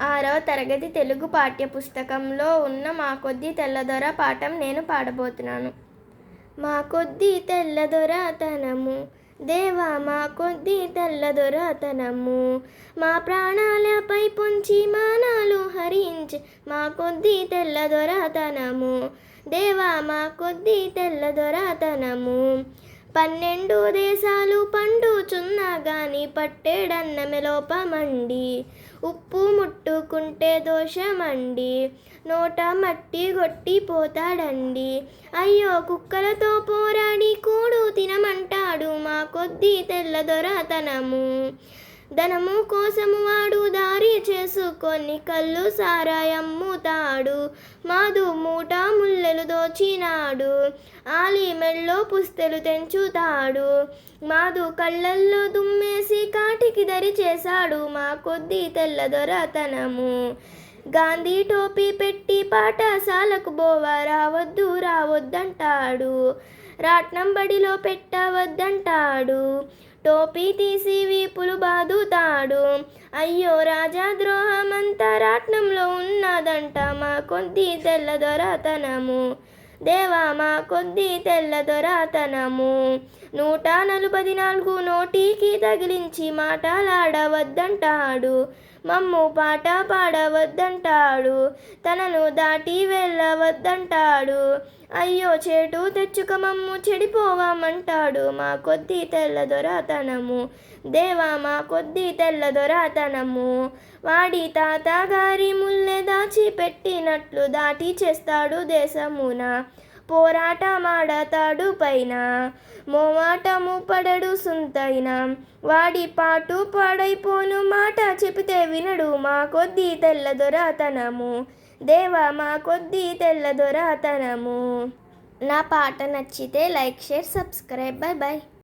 ఆరవ తరగతి తెలుగు పాఠ్యపుస్తకంలో ఉన్న మా కొద్ది తెల్లదొర పాఠం నేను పాడబోతున్నాను. మా కొద్ది తెల్లదొరతనము దేవా మా కొద్ది తెల్లదొరతనము మా ప్రాణాలపై పొంచి మానాలు హరించి మా కొద్ది తెల్లదొరతనము దేవా మా కొద్ది తెల్లదొరతనము పన్నెండు దేశాలు పండుచున్నా గాని పట్టేడన్నమె లోపమండి. ఉప్పు ముట్టుకుంటే దోషమండి. నోట మట్టి కొట్టిపోతాడండి అయ్యో కుక్కలతో పోరాడి కూడు తినమంటాడు మా కొద్ది తెల్లదొరతనము. ధనము కోసము వాడు దారి చేసుకొని కళ్ళు సారాయమ్ముతాడు మాదు మూట ముల్లెలు దోచినాడు. ఆలి మెళ్ళో పుస్తెలు తెంచుతాడు మాదు కళ్ళల్లో దుమ్మేసి కాటికి దరి చేశాడు. మా కొద్ది తెల్లదొరతనము గాంధీ టోపీ పెట్టి పాఠశాలకు బోవా రావద్దు రావద్దంటాడు. రాట్నం బడిలో పెట్టవద్దంటాడు. టోపీ తీసి వీపులు బాదుతాడు. అయ్యో రాజా ద్రోహమంతా రాట్నంలో ఉన్నదంట మా కొద్ది తెల్లదొరతనము దేవా మా కొద్ది తెల్లదొరతనము నూట నలభై నాలుగు నోటికి తగిలించి మాటలాడవద్దంటాడు. మమ్ము పాట పాడవద్దంటాడు. తనను దాటి వెళ్ళవద్దంటాడు. అయ్యో చేటు తెచ్చుక మమ్ము చెడిపోవామంటాడు. మా కొద్ది తెల్లదొరతనము దేవా మా కొద్ది తెల్లదొరతనము వాడి తాతగారి ముల్లె దాచి పెట్టినట్లు దాటి చేస్తాడు దేశమున. పోరాటమాడతాడు పైన. మోమాటము పడడు సుంతైన. వాడి పాటు పాడైపోను మాట చెబితే వినడు మా కొద్ది తెల్లదొరతనము దేవా మా కొద్ది తెల్లదొరతనము నా పాట నచ్చితే like share subscribe. Bye bye